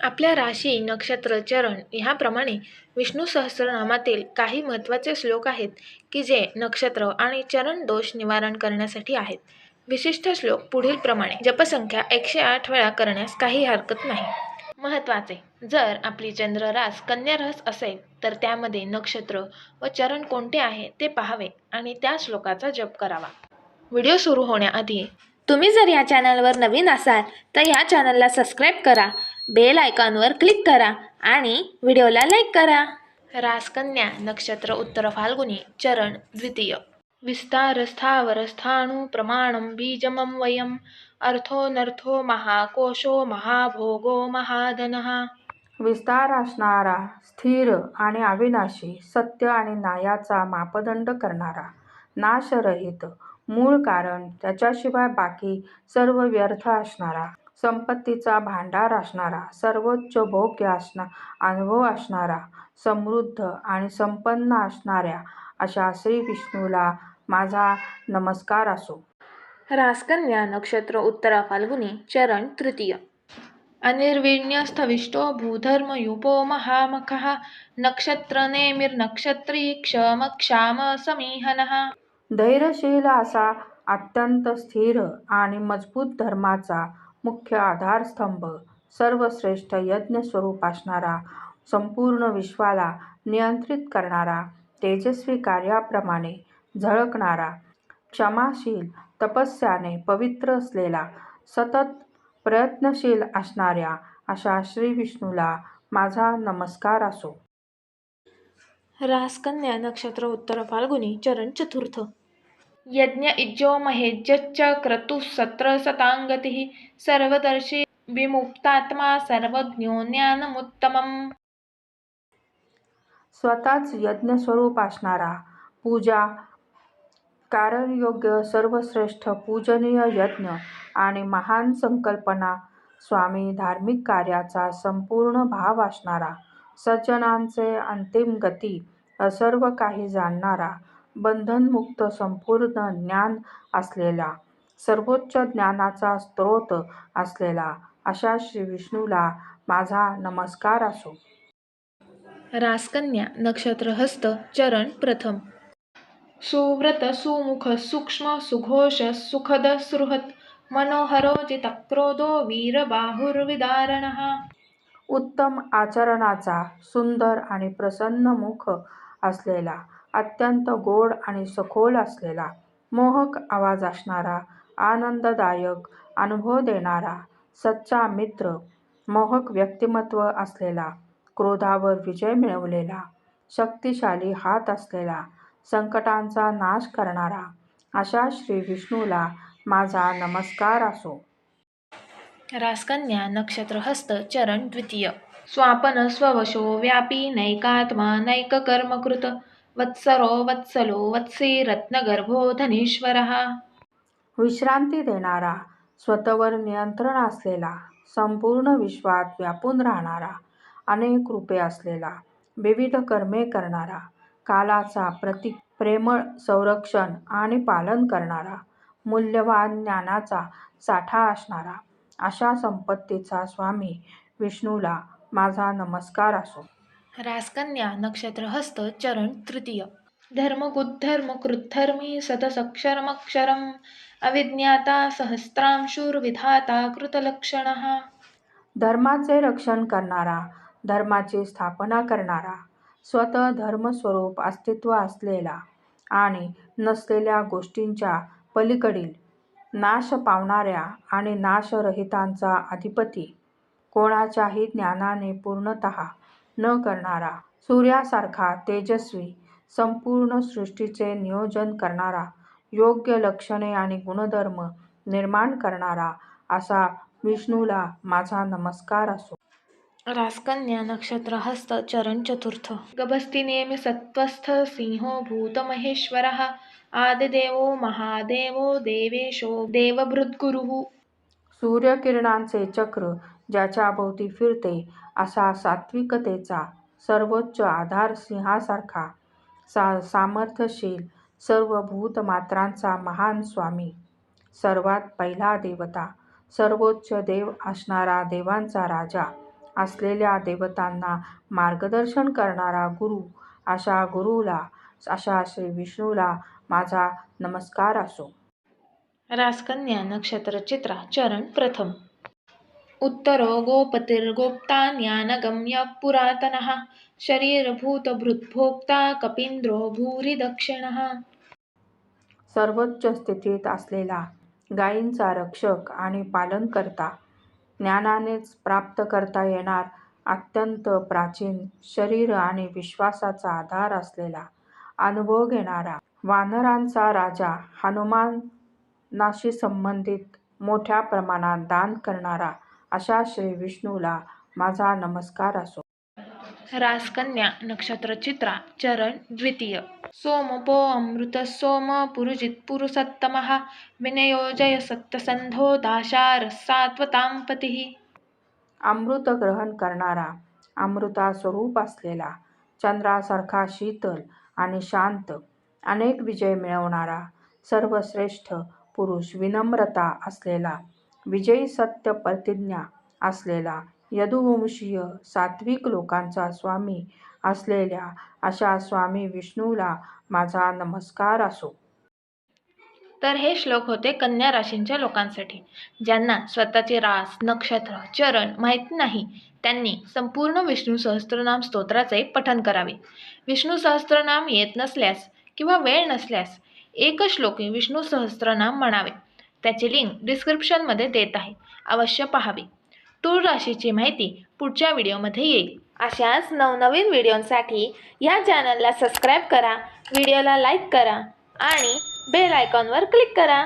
आपल्या राशी नक्षत्र चरण ह्याप्रमाणे विष्णू सहस्रनामातील काही महत्त्वाचे श्लोक आहेत की जे नक्षत्र आणि चरण दोष निवारण करण्यासाठी आहेत. विशिष्ट श्लोक पुढील प्रमाणे जपसंख्या एकशे आठ वेळा करण्यास काही हरकत नाही. महत्त्वाचे जर आपली चंद्ररास कन्यारस असेल तर त्यामध्ये नक्षत्र व चरण कोणते आहे ते पाहावे आणि त्या श्लोकाचा जप करावा. व्हिडिओ सुरू होण्याआधी तुम्ही जर या चॅनलवर नवीन असाल तर या चॅनलला सबस्क्राईब करा बेल आयकॉनवर क्लिक करा आणि व्हिडिओला लाईक करा. रासकन्या नक्षत्र उत्तर फाल्गुनी चरण द्वितीय. विस्तार स्थावर स्थाणु प्रमाणं बीजमं वयम्। अर्थोनर्थो महाकोशो महाभोगो महाधनः। विस्तार असणारा स्थिर आणि अविनाशी सत्य आणि न्यायाचा मापदंड करणारा नाशरहित मूळ कारण त्याच्याशिवाय बाकी सर्व व्यर्थ असणारा. संपत्तीचा भांडार असणारा सर्वोच्च भोग्य असणा अनुभव असणारा समृद्ध आणि संपन्न असणाऱ्या अशा श्री विष्णूला माझा नमस्कार असो. रासकन्या नक्षत्र उत्तरा फाल्गुनी चरण तृतीय. अनिर्विण्यस्थविष्टो भूधर्मयुपो महामखः नक्षत्रनेमिर्नक्षत्री क्षम क्षाम समीहनः. धैर्यशील असा अत्यंत स्थिर आणि मजबूत धर्माचा मुख्य आधारस्तंभ सर्वश्रेष्ठ यज्ञस्वरूप असणारा संपूर्ण विश्वाला नियंत्रित करणारा तेजस्वी कार्याप्रमाणे झळकणारा क्षमाशील तपस्याने पवित्र असलेला सतत प्रयत्नशील असणाऱ्या अशा श्री विष्णूला माझा नमस्कार असो. रासकन्या नक्षत्र उत्तर फाल्गुनी चरण चतुर्थ। यज्ञ इज्जो महेज्यश्च क्रतुः सत्र सतांगतिः सर्वदर्शी विमुक्तात्मा सर्वज्ञो ज्ञानमुत्तमम् स्वतःच यज्ञस्वरूप असणारा पूजा कारणयोग्य सर्वश्रेष्ठ पूजनीय यज्ञ आणि महान संकल्पना स्वामी धार्मिक कार्याचा संपूर्ण भाव असणारा सज्जनांचे अंतिम गती सर्व काही जाणणारा बंधनमुक्त संपूर्ण ज्ञान असलेला सर्वोच्च ज्ञानाचा स्रोत असलेला अशा श्री विष्णूला माझा नमस्कार असो. रासकन्या नक्षत्र हस्त चरण प्रथम. सुव्रत सुमुख सूक्ष्म सुघोष सुखद सुहृत मनोहरो जितक्रोधो वीरबाहुर्विदारणः उत्तम आचरणाचा सुंदर आणि प्रसन्न मुख असलेला अत्यंत गोड आणि सखोल असलेला मोहक आवाज असणारा आनंददायक अनुभव देणारा सच्चा मित्र मोहक व्यक्तिमत्व असलेला क्रोधावर विजय मिळवलेला शक्तिशाली हात असलेला संकटांचा नाश करणारा अशा श्री विष्णूला माझा नमस्कार असो. रासकन्या नक्षत्र हस्त चरण द्वितीय। स्वापन स्ववशो व्यापी नैकात्मा नैककर्मकृत। वत्सरो वत्सलो वत्से रत्नगर्भो धनेश्वर। विश्रांती देणारा स्वतःवर नियंत्रण असलेला संपूर्ण विश्वात व्यापून राहणारा अनेक रूपे असलेला विविध कर्मे करणारा कालाचा प्रतीक प्रेमळ संरक्षण आणि पालन करणारा मूल्यवान ज्ञानाचा साठा असणारा अशा संपत्तीचा स्वामी विष्णूला माझा नमस्कार असो. रासकन्या नक्षत्र हस्त चरण तृतीय. धर्मगुद्धर्मकृद्धर्मी सतसक्षरमक्षरम् अविज्ञाता सहस्रांशुर्विधाता कृतलक्षणः. धर्माचे रक्षण करणारा धर्माची स्थापना करणारा स्वतः धर्मस्वरूप अस्तित्व असलेला आणि नसलेल्या गोष्टींच्या पलीकडील नाश पावणाऱ्या आणि नाशरहितांचा अधिपती कोणाच्याही ज्ञानाने पूर्णतः न करणारा सूर्यासारखा तेजस्वी संपूर्ण सृष्टीचे नियोजन करणारा योग्य लक्षणे आणि गुणधर्म निर्माण करणारा असा विष्णूला माझा नमस्कार असो. रासकन्या नक्षत्र हस्त चरण चतुर्थ. गभस्ती नेमि सत्वस्थ सिंहो भूतमहेश्वरः आदिदेवो महादेवो देवेशो देवभृद्गुरुः. सूर्यकिरणांचे चक्र ज्याच्या भोवती फिरते असा सात्विकतेचा सर्वोच्च आधार सिंहासारखा सा सामर्थ्यशील सर्व भूतमात्रांचा महान स्वामी. सर्वात पहिला देवता सर्वोच्च देव असणारा देवांचा राजा असलेल्या देवतांना मार्गदर्शन करणारा गुरु अशा गुरुला अशा श्री विष्णूला माझा नमस्कार असो. रासकन्या नक्षत्र चित्रा चरण प्रथम। उत्तरो गोपतिर्गोप्तान्यानगम्य पुरातनः। शरीरभूतभृद्भोक्ता कपींद्रो भूरि दक्षिणः सर्वोच्च स्थितीत असलेला गायींचा रक्षक आणि पालनकर्ता ज्ञानानेच प्राप्त करता येणार अत्यंत प्राचीन शरीर आणि विश्वासाचा आधार असलेला अनुभव घेणारा वानरांचा राजा हनुमान हनुमानाशी संबंधित मोठ्या प्रमाणात दान करणारा अशा श्री विष्णूला माझा नमस्कार असो. रासकन्या नक्षत्र चित्रा चरण द्वितीय. सोमपो अमृत सोम पुरुजित पुरुषोत्तमः विनयोजय सत्यसंधो दाशार सात्वतां पतिः. अमृत ग्रहण करणारा अमृता स्वरूप असलेला चंद्रासारखा शीतल आणि शांत अनेक विजय मिळवणारा सर्वश्रेष्ठ पुरुष विनम्रता असलेला विजयी सत्य प्रतिज्ञा असलेला यदुवंशीय सात्विक लोकांचा स्वामी असलेल्या अशा स्वामी विष्णूला माझा नमस्कार असो. तर हे श्लोक होते कन्या राशींच्या लोकांसाठी. ज्यांना स्वतःचे रास नक्षत्र चरण माहीत नाही त्यांनी संपूर्ण विष्णू सहस्त्रनाम स्तोत्राचे पठन करावे. विष्णू सहस्त्रनाम येत नसल्यास किंवा वेळ नसल्यास एक श्लोकी विष्णू सहस्रनाम म्हणावे. त्याचे लिंक डिस्क्रिप्शनमध्ये देत आहे. अवश्य पहावे. तूळ राशीची माहिती पुढच्या व्हिडिओमध्ये येईल. अशाच नवनवीन व्हिडिओंसाठी या चॅनलला सबस्क्राईब करा व्हिडिओला लाईक करा आणि बेल आयकॉनवर क्लिक करा.